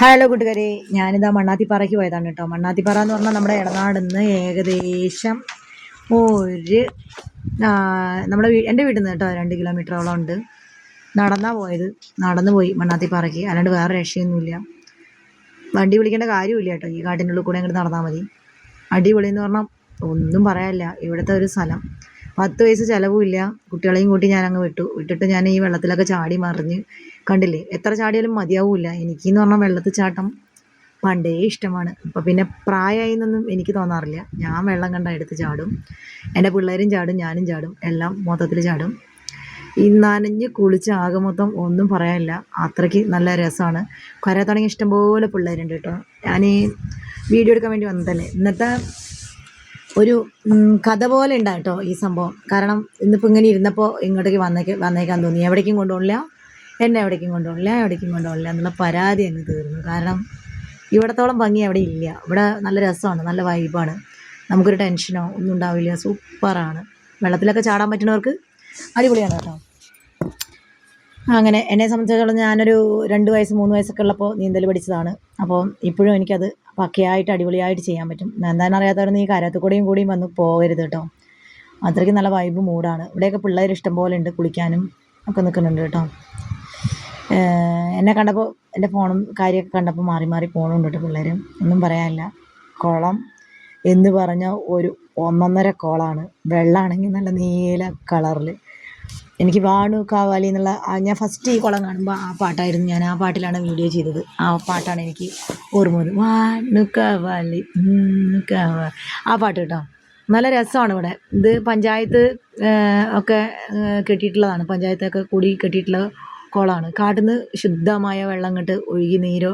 Hello കൂട്ടുകാരെ ഞാനിതാ മണ്ണാത്തിപ്പാറയ്ക്ക് പോയതാണ് കേട്ടോ. മണ്ണാത്തിപ്പാറ എന്ന് പറഞ്ഞാൽ നമ്മുടെ ഇടനാട് നിന്ന് ഏകദേശം ഒരു നമ്മുടെ എന്റെ വീട്ടിൽ നിന്ന് കേട്ടോ രണ്ട് കിലോമീറ്ററോളം ഉണ്ട്. നടന്നാ പോയത്. നടന്നു പോയി മണ്ണാത്തിപ്പാറയ്ക്ക്. അല്ലാണ്ട് വേറെ രക്ഷയൊന്നുമില്ല. വണ്ടി വിളിക്കേണ്ട കാര്യമില്ല കേട്ടോ. ഈ കാട്ടിന്റെ ഉള്ളിൽ കൂടെ അങ്ങോട്ട് നടന്നാൽ മതി. അടിപൊളി എന്ന് പറഞ്ഞാൽ ഒന്നും പറയാനില്ല. ഇവിടുത്തെ ഒരു സ്ഥലം. പത്ത് വയസ്സ് ചിലവുമില്ല. കുട്ടികളെയും കൂട്ടി ഞാൻ അങ്ങ് വിട്ടു. വിട്ടിട്ട് ഞാൻ ഈ വെള്ളത്തിലൊക്കെ ചാടി മറിഞ്ഞ്. കണ്ടില്ലേ? എത്ര ചാടിയാലും മതിയാവില്ല. എനിക്കെന്ന് പറഞ്ഞാൽ വെള്ളത്തിൽ ചാട്ടം പണ്ടേ ഇഷ്ടമാണ്. അപ്പോൾ പിന്നെ പ്രായമായി എന്നൊന്നും എനിക്ക് തോന്നാറില്ല. ഞാൻ വെള്ളം കണ്ട എടുത്ത് ചാടും. എന്റെ പിള്ളേരും ചാടും ഞാനും ചാടും. എല്ലാം മൊത്തത്തിൽ ചാടും. ഈ നനഞ്ഞ് കുളിച്ച് ആകെ മൊത്തം ഒന്നും പറയാനില്ല. അത്രയ്ക്ക് നല്ല രസമാണ് കരത്താണെങ്കിൽ ഇഷ്ടംപോലെ പിള്ളേരുണ്ട് കേട്ടോ. ഞാൻ വീഡിയോ എടുക്കാൻ വേണ്ടി വന്നതല്ലേ? ഇന്നത്തെ ഒരു കഥ പോലെ ഉണ്ടാ കേട്ടോ ഈ സംഭവം. കാരണം ഇന്നിപ്പോൾ ഇങ്ങനെ ഇരുന്നപ്പോൾ ഇങ്ങോട്ടേക്ക് വന്നേക്ക് വന്നേക്കാൻ തോന്നി. എവിടേക്കും കൊണ്ടുപോകില്ല എന്നെ എവിടേക്കും കൊണ്ടുപോകില്ല എവിടേക്കും കൊണ്ടുപോകില്ല എന്നുള്ള പരാതി അങ്ങ് തീർന്നു. കാരണം ഇവിടത്തോളം ഭംഗി അവിടെ ഇല്ല. ഇവിടെ നല്ല രസമാണ്. നല്ല വൈബാണ് നമുക്കൊരു ടെൻഷനോ ഒന്നും ഉണ്ടാവില്ല. സൂപ്പറാണ്. വെള്ളത്തിലൊക്കെ ചാടാൻ പറ്റുന്നവർക്ക് അടിപൊളിയാണ് കേട്ടോ അങ്ങനെ എന്നെ സംബന്ധിച്ചിടത്തോളം ഞാനൊരു രണ്ട് വയസ്സ് മൂന്ന് വയസ്സൊക്കെ ഉള്ളപ്പോൾ നീന്തൽ പഠിച്ചതാണ്. അപ്പോൾ ഇപ്പോഴും എനിക്കത് പക്കയായിട്ട് അടിപൊളിയായിട്ട് ചെയ്യാൻ പറ്റും. എന്താണെന്ന് അറിയാത്തവരൊന്നും ഈ കരത്തിൽ കൂടെയും കൂടിയും വന്ന് പോകരുത് കേട്ടോ. അത്രയ്ക്ക് നല്ല വൈബ് മൂടാണ് ഇവിടെയൊക്കെ പിള്ളേർ ഇഷ്ടം പോലെ ഉണ്ട് കുളിക്കാനും ഒക്കെ നിൽക്കുന്നുണ്ട് കേട്ടോ. എന്നെ കണ്ടപ്പോൾ എന്റെ ഫോണും കാര്യമൊക്കെ കണ്ടപ്പോൾ മാറി മാറി പോകണുണ്ട് കേട്ടോ പിള്ളേർ ഒന്നും പറയാനില്ല. കുളം എന്ന് പറഞ്ഞാൽ ഒരു ഒന്നൊന്നര കുളമാണ് വെള്ളമാണെങ്കിൽ നല്ല നീല കളറിൽ എനിക്ക് വാണു കാവാലി എന്നുള്ള ഞാൻ ഫസ്റ്റ് ഈ കുളം കാണുമ്പോൾ ആ പാട്ടായിരുന്നു ഞാൻ ആ പാട്ടിലാണ് വീഡിയോ ചെയ്തത്. ആ പാട്ടാണ് എനിക്ക് ഓർമ്മ വന്നത് വാണു കാവാലി കാവാ. ആ പാട്ട് കേട്ടോ. നല്ല രസമാണ് ഇവിടെ. ഇത് പഞ്ചായത്ത് ഒക്കെ കെട്ടിയിട്ടുള്ളതാണ്. പഞ്ചായത്തൊക്കെ കൂടി കെട്ടിയിട്ടുള്ള കുളമാണ്. കാട്ടിൽ നിന്ന് ശുദ്ധമായ വെള്ളം ഇങ്ങോട്ട് ഒഴുകി നീരോ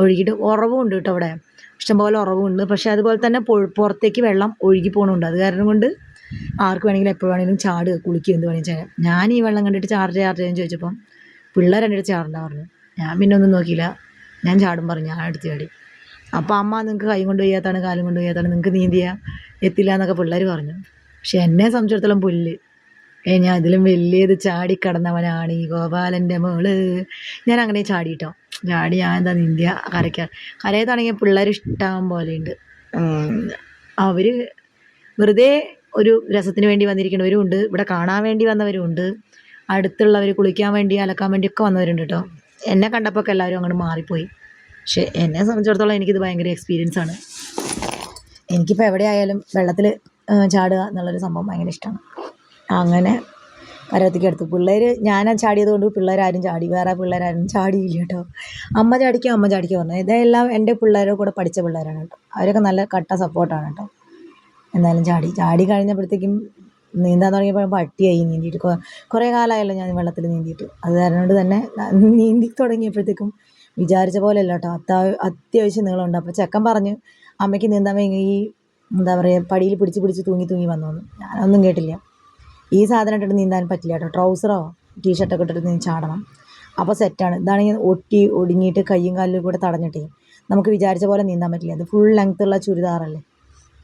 ഒഴുകിയിട്ട് ഉറവുണ്ട് കേട്ടോ അവിടെ ഇഷ്ടംപോലെ ഉറവുണ്ട്. പക്ഷേ അതുപോലെ തന്നെ പുറത്തേക്ക് വെള്ളം ഒഴുകി പോകണുണ്ട് അത് കാരണം കൊണ്ട് ആർക്ക് വേണമെങ്കിലും എപ്പോൾ വേണമെങ്കിലും ചാടുക കുളിക്കുക എന്ത് വേണമെങ്കിലും ചെയ്യാം. ഞാൻ ഈ വെള്ളം കണ്ടിട്ട് ചാർജ് ചാർജ് ചെയ്യാൻ ചോദിച്ചപ്പം പിള്ളേർ എന്റെ അടുത്ത് ചാടണ്ട പറഞ്ഞു. ഞാൻ പിന്നെ ഒന്നും നോക്കിയില്ല. ഞാൻ ചാടും പറഞ്ഞു ഞാൻ എടുത്ത് ചാടി. അപ്പോൾ അമ്മ നിങ്ങൾക്ക് കൈ കൊണ്ട് വയ്യാത്താണ് കാലും കൊണ്ട് വയ്യാത്താണ് നിങ്ങൾക്ക് നീന്തിയാൽ എത്തില്ല എന്നൊക്കെ പിള്ളേർ പറഞ്ഞു. പക്ഷെ എന്നെ സംബന്ധിച്ചിടത്തോളം പുല്ല്. ഏ ഞാൻ ഇതിലും വലിയത് ചാടി കടന്നവനാണ് ഈ ഗോപാലന്റെ മോൾ. ഞാൻ അങ്ങനെ ചാടിയിട്ടോ ചാടി ഞാൻ എന്താ നീന്തിയ കരയ്ക്കാൻ കരയത്താണെങ്കിൽ പിള്ളേർ ഇഷ്ടം പോലെയുണ്ട് അവർ വെറുതെ ഒരു രസത്തിന് വേണ്ടി വന്നിരിക്കുന്നവരും ഉണ്ട്. ഇവിടെ കാണാൻ വേണ്ടി വന്നവരും ഉണ്ട്. അടുത്തുള്ളവർ കുളിക്കാൻ വേണ്ടി അലക്കാൻ വേണ്ടിയൊക്കെ വന്നവരുണ്ട് കേട്ടോ എന്നെ കണ്ടപ്പോൾ ഒക്കെ എല്ലാവരും അങ്ങോട്ട് മാറിപ്പോയി. പക്ഷേ എന്നെ സംബന്ധിച്ചിടത്തോളം എനിക്കിത് ഭയങ്കര എക്സ്പീരിയൻസ് ആണ്. എനിക്കിപ്പോൾ എവിടെ ആയാലും വെള്ളത്തിൽ ചാടുക എന്നുള്ളൊരു സംഭവം ഭയങ്കര ഇഷ്ടമാണ് അങ്ങനെ കരത്തിക്ക് എടുത്തു പിള്ളേർ ഞാൻ ചാടിയത് കൊണ്ട് പിള്ളേരാരും ചാടി വേറെ പിള്ളേരാരും ചാടിയില്ല കേട്ടോ അമ്മ ചാടിക്കോ അമ്മ ചാടിക്കോ പറഞ്ഞു. ഇതെല്ലാം എന്റെ പിള്ളേരുടെ കൂടെ പഠിച്ച പിള്ളേരാണ് കേട്ടോ അവരൊക്കെ നല്ല കട്ട സപ്പോർട്ടാണ് കേട്ടോ എന്തായാലും ചാടി. ചാടി കഴിഞ്ഞപ്പോഴത്തേക്കും നീന്താൻ തുടങ്ങിയപ്പോൾ പട്ടിയായി നീന്തിയിട്ട്. കുറേ കാലമായല്ലോ ഞാൻ വെള്ളത്തിൽ നീന്തിയിട്ട്. അത് കാരണം തന്നെ നീന്തി തുടങ്ങിയപ്പോഴത്തേക്കും വിചാരിച്ച പോലെ അല്ല കേട്ടോ. അത്യാ അത്യാവശ്യം നീളമുണ്ട്. അപ്പോൾ ചെക്കൻ പറഞ്ഞു അമ്മയ്ക്ക് നീന്താൻ വേണ്ടി ഈ എന്താ പറയുക പടിയിൽ പിടിച്ച് പിടിച്ച് തൂങ്ങി തൂങ്ങി വന്നു ഞാനൊന്നും കേട്ടില്ല. ഈ സാധനം ഇട്ടിട്ട് നീന്താൻ പറ്റില്ല കേട്ടോ. ട്രൗസറോ ടീഷർട്ടൊക്കെ ഇട്ടിട്ട് നീ ചാടണം. അപ്പോൾ സെറ്റാണ്. ഇതാണെങ്കിൽ ഒട്ടി ഒടുങ്ങിയിട്ട് കയ്യും കാലിലും കൂടെ തടഞ്ഞിട്ടേ. നമുക്ക് വിചാരിച്ച പോലെ നീന്താൻ പറ്റില്ല. അത് ഫുൾ ലെങ്ത്തുള്ള ചുരിദാറല്ലേ.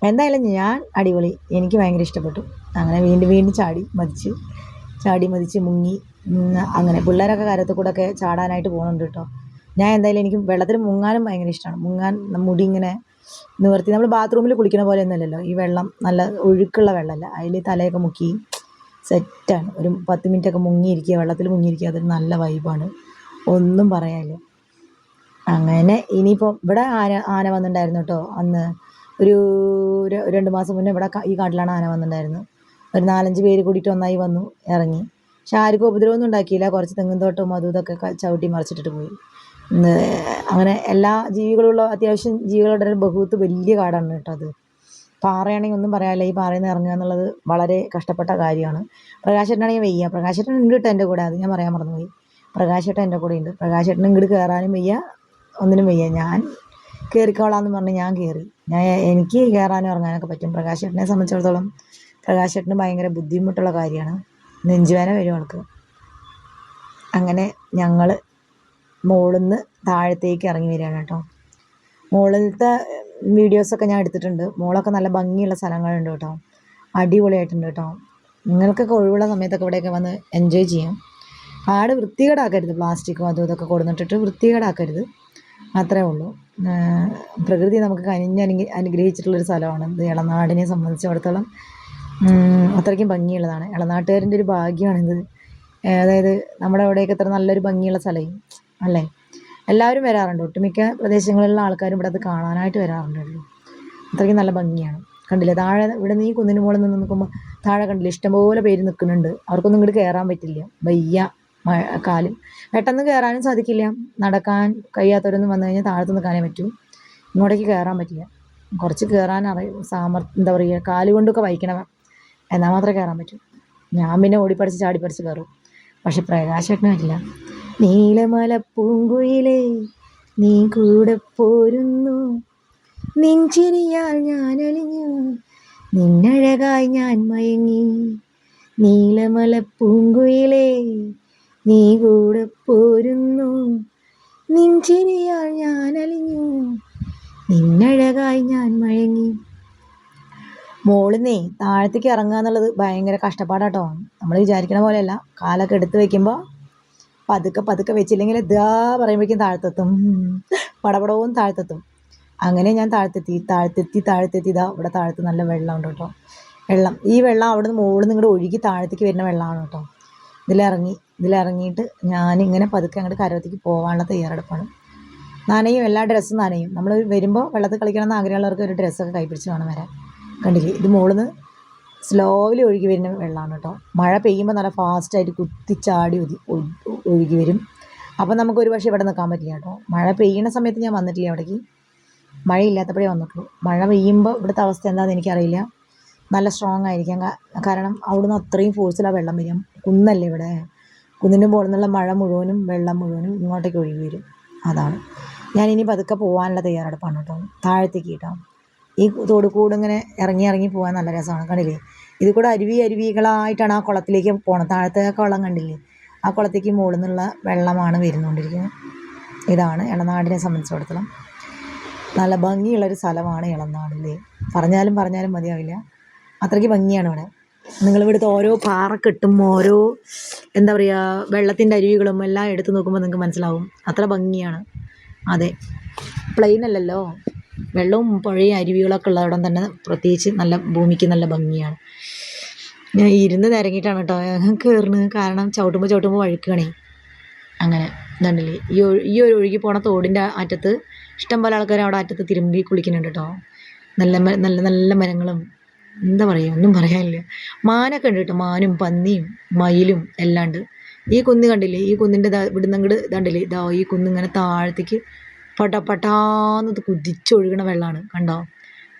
എന്തായാലും ഞാൻ അടിപൊളി. എനിക്ക് ഭയങ്കര ഇഷ്ടപ്പെട്ടു. അങ്ങനെ വീണ്ടും വീണ്ടും ചാടി മതിച്ച്. ചാടി മതിച്ച് മുങ്ങി. അങ്ങനെ പിള്ളേരൊക്കെ കരത്തിൽ കൂടെ ഒക്കെ ചാടാനായിട്ട് പോകുന്നുണ്ട് കേട്ടോ. ഞാൻ എന്തായാലും എനിക്ക് വെള്ളത്തിൽ മുങ്ങാനും ഭയങ്കര ഇഷ്ടമാണ് മുങ്ങാൻ മുടി ഇങ്ങനെ നിവർത്തി. നമ്മൾ ബാത്റൂമിൽ കുളിക്കുന്ന പോലെ ഒന്നുമല്ലല്ലോ ഈ വെള്ളം നല്ല ഒഴുക്കുള്ള വെള്ളമല്ല. അതിൽ തലയൊക്കെ മുക്കി സെറ്റാണ്. ഒരു പത്ത് മിനിറ്റ് ഒക്കെ മുങ്ങിയിരിക്കുക വെള്ളത്തിൽ മുങ്ങിയിരിക്കുക അതൊരു നല്ല വൈബാണ്. ഒന്നും പറയാനില്ല. അങ്ങനെ ഇനിയിപ്പോൾ ഇവിടെ ആന ആന വന്നിട്ടുണ്ടായിരുന്നു കേട്ടോ അന്ന്. ഒരു രണ്ട് മാസം മുന്നേ ഇവിടെ ഈ കാട്ടിലാണ് ആന വന്നിട്ടുണ്ടായിരുന്നു ഒരു നാലഞ്ച് പേര് കൂടിയിട്ട് ഒന്നായി വന്നു ഇറങ്ങി. പക്ഷെ ആർക്കും ഉപദ്രവമൊന്നും ഉണ്ടാക്കിയില്ല. കുറച്ച് തെങ്ങും തോട്ടവും അതും ഇതൊക്കെ ചവിട്ടി മറിച്ചിട്ടിട്ട് പോയി. അങ്ങനെ എല്ലാ ജീവികളുള്ള അത്യാവശ്യം ജീവികളുടെ ഒരു ബഹുത്ത് വലിയ കാടാണ് കേട്ടോ അത്. പാറയാണെങ്കിൽ ഒന്നും പറയാനില്ല. ഈ പാറയിൽ നിന്ന് ഇറങ്ങുക എന്നുള്ളത് വളരെ കഷ്ടപ്പെട്ട കാര്യമാണ്. പ്രകാശേട്ടനാണെങ്കിൽ വയ്യ. പ്രകാശേട്ടൻ ഉണ്ട് കേട്ടോ എന്റെ കൂടെ. അത് ഞാൻ പറയാൻ മറന്നുപോയി. പ്രകാശേട്ടൻ എന്റെ കൂടെ ഉണ്ട്. പ്രകാശേട്ടൻ ഇങ്ങോട്ട് കയറാനും വയ്യ. ഒന്നിനും വയ്യ. ഞാൻ കയറിക്കോളാന്ന് പറഞ്ഞ് ഞാൻ കയറി ഞാൻ എനിക്ക് കയറാനും ഇറങ്ങാനൊക്കെ പറ്റും. പ്രകാശ് ചേട്ടനെ സംബന്ധിച്ചിടത്തോളം പ്രകാശ് ചേട്ടന് ഭയങ്കര ബുദ്ധിമുട്ടുള്ള കാര്യമാണ്. നെഞ്ചുവേന വരും ആൾക്ക്. അങ്ങനെ ഞങ്ങൾ മുകളിൽ നിന്ന് താഴത്തേക്ക് ഇറങ്ങി വരികയാണ് കേട്ടോ. മുകളിലത്തെ വീഡിയോസൊക്കെ ഞാൻ എടുത്തിട്ടുണ്ട്. മോളൊക്കെ നല്ല ഭംഗിയുള്ള സ്ഥലങ്ങളുണ്ട് കേട്ടോ. അടിപൊളിയായിട്ടുണ്ട് കേട്ടോ. നിങ്ങൾക്കൊക്കെ ഒഴിവുള്ള സമയത്തൊക്കെ ഇവിടെയൊക്കെ വന്ന് എൻജോയ് ചെയ്യാം. കാട് വൃത്തികേടാക്കരുത്. പ്ലാസ്റ്റിക്കും അതും ഇതൊക്കെ കൊടുന്നിട്ടിട്ട് വൃത്തികേടാക്കരുത്. അത്രേ ഉള്ളൂ. പ്രകൃതി നമുക്ക് കനിഞ്ഞ് അനു അനുഗ്രഹിച്ചിട്ടുള്ളൊരു സ്ഥലമാണ് ഇളനാടിനെ സംബന്ധിച്ചിടത്തോളം അത്രയ്ക്കും ഭംഗിയുള്ളതാണ്. ഇളനാട്ടുകാരന്റെ ഒരു ഭാഗ്യമാണിത്. അതായത് നമ്മുടെ അവിടെയൊക്കെ ഇത്ര നല്ലൊരു ഭംഗിയുള്ള സ്ഥലം അല്ലേ? എല്ലാവരും വരാറുണ്ട്. ഒട്ടുമിക്ക പ്രദേശങ്ങളിലുള്ള ആൾക്കാരും ഇവിടെ അത് കാണാനായിട്ട് വരാറുണ്ടല്ലോ. അത്രയ്ക്കും നല്ല ഭംഗിയാണ്. കണ്ടില്ലേ? താഴെ ഇവിടെ ഈ കുന്നിന് മുകളിൽ നിന്ന് നിൽക്കുമ്പോൾ താഴെ കണ്ടില്ലേ? ഇഷ്ടംപോലെ പേര് നിൽക്കുന്നുണ്ട്. അവർക്കൊന്നും ഇങ്ങോട്ട് കയറാൻ പറ്റില്ല. വയ്യ. മഴ കാലും. പെട്ടെന്ന് കയറാനും സാധിക്കില്ല. നടക്കാൻ കഴിയാത്തവരൊന്നും വന്നു കഴിഞ്ഞാൽ താഴത്ത് നിൽക്കാനേ പറ്റൂ. ഇങ്ങോട്ടേക്ക് കയറാൻ പറ്റില്ല. കുറച്ച് കയറാൻ അറിയും സാമർ എന്താ പറയുക കാൽ കൊണ്ടൊക്കെ വഹിക്കണം എന്നാൽ മാത്രമേ കയറാൻ പറ്റൂ. ഞാൻ പിന്നെ ഓടിപ്പടിച്ച് ചാടിപ്പടിച്ച് കയറും പക്ഷെ പ്രകാശേട്ടന് പറ്റില്ല നീലമല പൂങ്കുയിലേ നീ കൂടെ പോരുന്നു. നെഞ്ചിരിയാൽ ഞാൻ അലിഞ്ഞു നിന്നഴകായി ഞാൻ മയങ്ങി. നീലമല പൂങ്കുയിലേ നീ കൂടെ പോരുന്നു. നെഞ്ചിരിയാൽ ഞാൻ അലിഞ്ഞു. നിന്നഴകായി ഞാൻ മഴങ്ങി മോളിന്നേ താഴത്തേക്ക് ഇറങ്ങുക എന്നുള്ളത് ഭയങ്കര കഷ്ടപ്പാടാട്ടോ നമ്മൾ വിചാരിക്കണ പോലെയല്ല. കാലൊക്കെ എടുത്ത് വെക്കുമ്പോൾ പതുക്കെ പതുക്കെ വെച്ചില്ലെങ്കിൽ ഇതാ പറയുമ്പോഴേക്കും താഴ്ത്തെത്തും. പടപടവും താഴ്ത്തെത്തും. അങ്ങനെ ഞാൻ താഴ്ത്തെത്തി താഴ്ത്തെത്തി താഴ്ത്തെത്തി. ഇതാ ഇവിടെ താഴത്ത് നല്ല വെള്ളമുണ്ട് കേട്ടോ വെള്ളം. ഈ വെള്ളം അവിടെ നിന്ന് മുകളിൽ നിന്ന് ഇങ്ങോട്ട് ഒഴുകി താഴത്തേക്ക് വരുന്ന വെള്ളമാണ് കേട്ടോ ഇതിലിറങ്ങി ഇതിലിറങ്ങിയിട്ട് ഞാനിങ്ങനെ പതുക്കെ അങ്ങോട്ട് കരവത്തേക്ക് പോകാനുള്ള തയ്യാറെടുപ്പാണ്. നനയും എല്ലാ ഡ്രസ്സും നനയും. നമ്മൾ വരുമ്പോൾ വെള്ളത്തിൽ കളിക്കണമെന്ന് ആഗ്രഹമുള്ളവർക്ക് ഒരു ഡ്രസ്സൊക്കെ കൈപ്പിടിച്ച് വേണം വരാൻ. കണ്ടില്ലേ? ഇത് മുകളിൽ നിന്ന് സ്ലോവിൽ ഒഴുകി വരുന്ന വെള്ളമാണ് കേട്ടോ. മഴ പെയ്യുമ്പോൾ നല്ല ഫാസ്റ്റായിട്ട് കുത്തിച്ചാടി ഒതി ഒഴു- ഒഴുകി വരും. അപ്പം നമുക്ക് ഒരു പക്ഷേ ഇവിടെ നിൽക്കാൻ പറ്റില്ല കേട്ടോ. മഴ പെയ്യുന്ന സമയത്ത് ഞാൻ വന്നിട്ടില്ല അവിടേക്ക് മഴയില്ലാത്തപ്പോഴേ വന്നിട്ടുള്ളൂ. മഴ പെയ്യുമ്പോൾ ഇവിടുത്തെ അവസ്ഥ എന്താണെന്ന് എനിക്കറിയില്ല. നല്ല സ്ട്രോങ് ആയിരിക്കാം. കാരണം അവിടുന്ന് അത്രയും ഫോഴ്സിലാണ് വെള്ളം വരും കുന്നല്ലേ ഇവിടെ? കുന്നിന്റെ മുകളിൽ നിന്നുള്ള മഴ മുഴുവനും വെള്ളം മുഴുവനും ഇങ്ങോട്ടേക്ക് ഒഴുകി വരും. അതാണ്. ഞാൻ ഇനി പതുക്കെ പോകാനുള്ള തയ്യാറെടുപ്പാണ് കേട്ടോ. താഴത്തേക്ക് കേട്ടോ ഈ തോട് കൂടെ ഇങ്ങനെ ഇറങ്ങി ഇറങ്ങി പോകാൻ നല്ല രസമാണ്. കണ്ടില്ലേ? ഇത് കൂടെ അരുവി അരുവികളായിട്ടാണ് ആ കുളത്തിലേക്ക് പോകണം താഴത്തെ കുളം കണ്ടില്ലേ? ആ കുളത്തേക്ക് മുകളിൽ നിന്നുള്ള വെള്ളമാണ് വരുന്നുകൊണ്ടിരിക്കുന്നത് ഇതാണ് ഇളനാടിനെ സംബന്ധിച്ചിടത്തോളം നല്ല ഭംഗിയുള്ളൊരു സ്ഥലമാണ് ഇളനാടില്ലേ പറഞ്ഞാലും പറഞ്ഞാലും മതിയാവില്ല. അത്രയ്ക്ക് ഭംഗിയാണ് ഇവിടെ. നിങ്ങൾ ഇവിടുത്തെ ഓരോ പാറക്കെട്ടും ഓരോ എന്താ പറയുക വെള്ളത്തിന്റെ അരുവികളും എല്ലാം എടുത്തു നോക്കുമ്പോൾ നിങ്ങൾക്ക് മനസ്സിലാവും. അത്ര ഭംഗിയാണ്. അതെ. പ്ലെയിൻ അല്ലല്ലോ. വെള്ളവും പുഴയും അരുവികളൊക്കെ ഉള്ളവിടം തന്നെ പ്രത്യേകിച്ച് നല്ല ഭൂമിക്ക് നല്ല ഭംഗിയാണ്. ഞാൻ ഇരുന്ന് നിരങ്ങിയിട്ടാണ് കേട്ടോ. കയറുന്നത് കാരണം ചവിട്ടുമ്പോൾ ചവിട്ടുമ്പോൾ വഴുക്കുകയാണേ. അങ്ങനെ ഇതുണ്ടല്ലേ. ഈ ഈ ഒരു ഒഴുകി പോണ തോടിന്റെ അറ്റത്ത് ഇഷ്ടം പോലെ ആൾക്കാർ അവിടെ അറ്റത്ത് തിരുമ്പി കുളിക്കുന്നുണ്ട് കേട്ടോ. നല്ല നല്ല നല്ല മരങ്ങളും എന്താ പറയുക ഒന്നും പറയാനില്ല. മാനൊക്കെ ഉണ്ട് കേട്ടോ മാനും പന്നിയും മയിലും എല്ലാം ഉണ്ട് ഈ കുന്ന് കണ്ടില്ലേ ഈ കുന്നിന്റെ ഇവിടുന്ന് അങ്ങോട്ട് ഇതാണ്ടില്ലേ ഇതാ ഈ കുന്ന് ഇങ്ങനെ താഴത്തേക്ക് പട്ട പടാന്നത് കുതിച്ചൊഴുകണ വെള്ളമാണ് കണ്ടോ?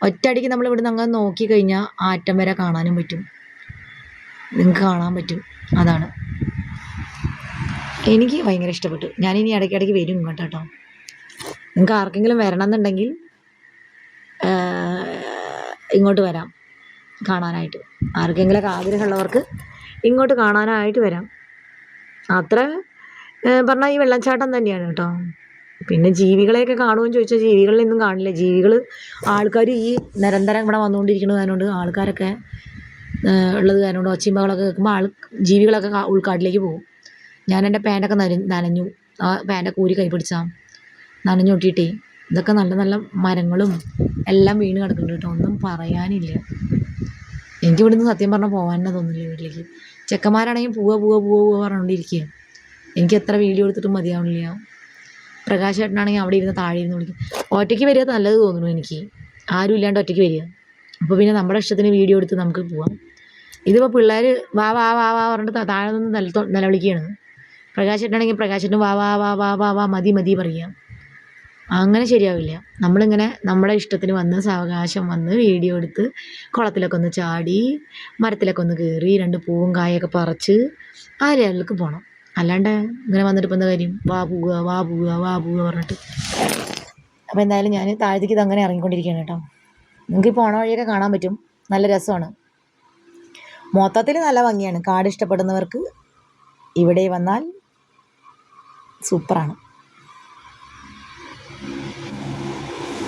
ഒറ്റയടിക്ക് നമ്മൾ ഇവിടുന്ന് അങ്ങ് നോക്കി കഴിഞ്ഞാൽ ആറ്റം വരെ കാണാനും പറ്റും. നിങ്ങൾക്ക് കാണാൻ പറ്റും അതാണ്. എനിക്ക് ഭയങ്കര ഇഷ്ടപ്പെട്ടു. ഞാൻ ഞാനിനി ഇടയ്ക്കിടയ്ക്ക് വരും കേട്ടോ. നിങ്ങൾക്ക് ആർക്കെങ്കിലും വരണം എന്നുണ്ടെങ്കിൽ ഇങ്ങോട്ട് വരാം. കാണാനായിട്ട്. ആർക്കെങ്കിലൊക്കെ ആഗ്രഹമുള്ളവർക്ക് ഇങ്ങോട്ട് കാണാനായിട്ട് വരാം. അത്ര പറഞ്ഞാൽ ഈ വെള്ളച്ചാട്ടം തന്നെയാണ് കേട്ടോ. പിന്നെ ജീവികളെയൊക്കെ കാണുമെന്ന് ചോദിച്ചാൽ ജീവികളിലൊന്നും കാണില്ല. ജീവികൾ ആൾക്കാർ ഈ നിരന്തരം ഇവിടെ വന്നുകൊണ്ടിരിക്കുന്നത് കാരണം ആൾക്കാരൊക്കെ ഉള്ളത് കാരണം കൊണ്ട് ഒച്ചയും കേൾക്കുമ്പോൾ ആൾ ജീവികളൊക്കെ ഉൾക്കാട്ടിലേക്ക് പോകും. ഞാൻ എന്റെ പാന്റൊക്കെ നന നനഞ്ഞു. ആ പാന്റൊക്കെ ഊരി കൈ പിടിച്ചാൽ നനഞ്ഞു ഇതൊക്കെ നല്ല നല്ല മരങ്ങളും എല്ലാം വീണ് കിടക്കുന്നുണ്ട് കേട്ടോ. ഒന്നും പറയാനില്ല. എനിക്ക് ഇവിടുന്ന് സത്യം പറഞ്ഞാൽ പോകാൻ തന്നെ തോന്നുന്നില്ല വീട്ടിലേക്ക്. ചെക്കന്മാരാണെങ്കിൽ പോവുക പോവുക പോവുക പോവുക പറഞ്ഞുകൊണ്ടിരിക്കുക എനിക്ക് എത്ര വീഡിയോ എടുത്തിട്ടും മതിയാവണില്ല. പ്രകാശ് ചേട്ടനാണെങ്കിൽ അവിടെ ഇരുന്ന് താഴെ ഇരുന്ന് വിളിക്കും. ഒറ്റയ്ക്ക് വരിക നല്ലത് തോന്നുന്നു എനിക്ക്. ആരും ഇല്ലാണ്ട് ഒറ്റയ്ക്ക് വരിക. അപ്പോൾ പിന്നെ നമ്മുടെ ഇഷ്ടത്തിന് വീഡിയോ എടുത്ത് നമുക്ക് പോവാം. ഇതിപ്പോൾ പിള്ളേർ വാ വാ വാ വാ പറഞ്ഞിട്ട് താഴെ നിന്ന് നില നിലവിളിക്കുകയാണ്. പ്രകാശ് ചേട്ടനാണെങ്കിൽ പ്രകാശ് ചേട്ടൻ വാ വാ വാ വാ വാ വാ മതി മതി പറയുക അങ്ങനെ ശരിയാവില്ല. നമ്മളിങ്ങനെ നമ്മുടെ ഇഷ്ടത്തിന് വന്ന് സാവകാശം വന്ന് വീഡിയോ എടുത്ത് കുളത്തിലൊക്കെ ഒന്ന് ചാടി മരത്തിലൊക്കെ ഒന്ന് കയറി രണ്ട് പൂവും കായൊക്കെ പറിച്ച് ആ ലെവലിലേക്ക് പോകണം അല്ലാണ്ട് ഇങ്ങനെ വന്നിട്ട് ഇപ്പം എന്താ കാര്യം? വാ പോവുക വാ പോവുക വാ പോവുക പറഞ്ഞിട്ട്. അപ്പോൾ എന്തായാലും ഞാൻ താഴത്തേക്ക് ഇത് അങ്ങനെ ഇറങ്ങിക്കൊണ്ടിരിക്കുകയാണ് കേട്ടോ. നിങ്ങൾക്ക് പോണ വഴിയൊക്കെ കാണാൻ പറ്റും. നല്ല രസമാണ്. മൊത്തത്തിൽ നല്ല ഭംഗിയാണ്. കാട് ഇഷ്ടപ്പെടുന്നവർക്ക് ഇവിടെ വന്നാൽ സൂപ്പറാണ്.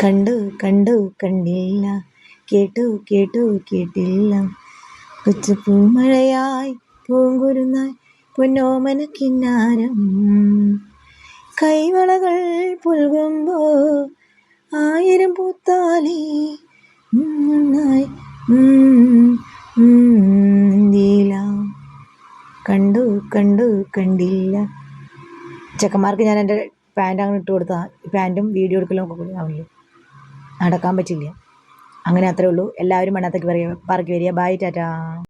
കണ്ടു കണ്ടു കണ്ടില്ല. കേട്ടു കേട്ടു കേട്ടില്ല. കൊച്ചു പൂമഴയായി പൂങ്കുരുന്നായി പൊന്നോമന കിന്നാരം. കൈവളകൾ പുൽകുമ്പോ ആയിരം പൂത്താലി. കണ്ടു കണ്ടു കണ്ടില്ല. ചെക്കന്മാർക്ക് ഞാൻ എന്റെ പാന്റ് അങ്ങനെ ഇട്ട് കൊടുത്താൽ പാന്റും വീഡിയോ എടുക്കലും ഒക്കെ ആവില്ലേ? നടക്കാൻ പറ്റില്ല. അങ്ങനെ അത്രേ ഉള്ളൂ. എല്ലാവരും മണ്ണാത്തേക്ക് പറയുക പാർക്ക് വരിക. ബായ് ടാറ്റാ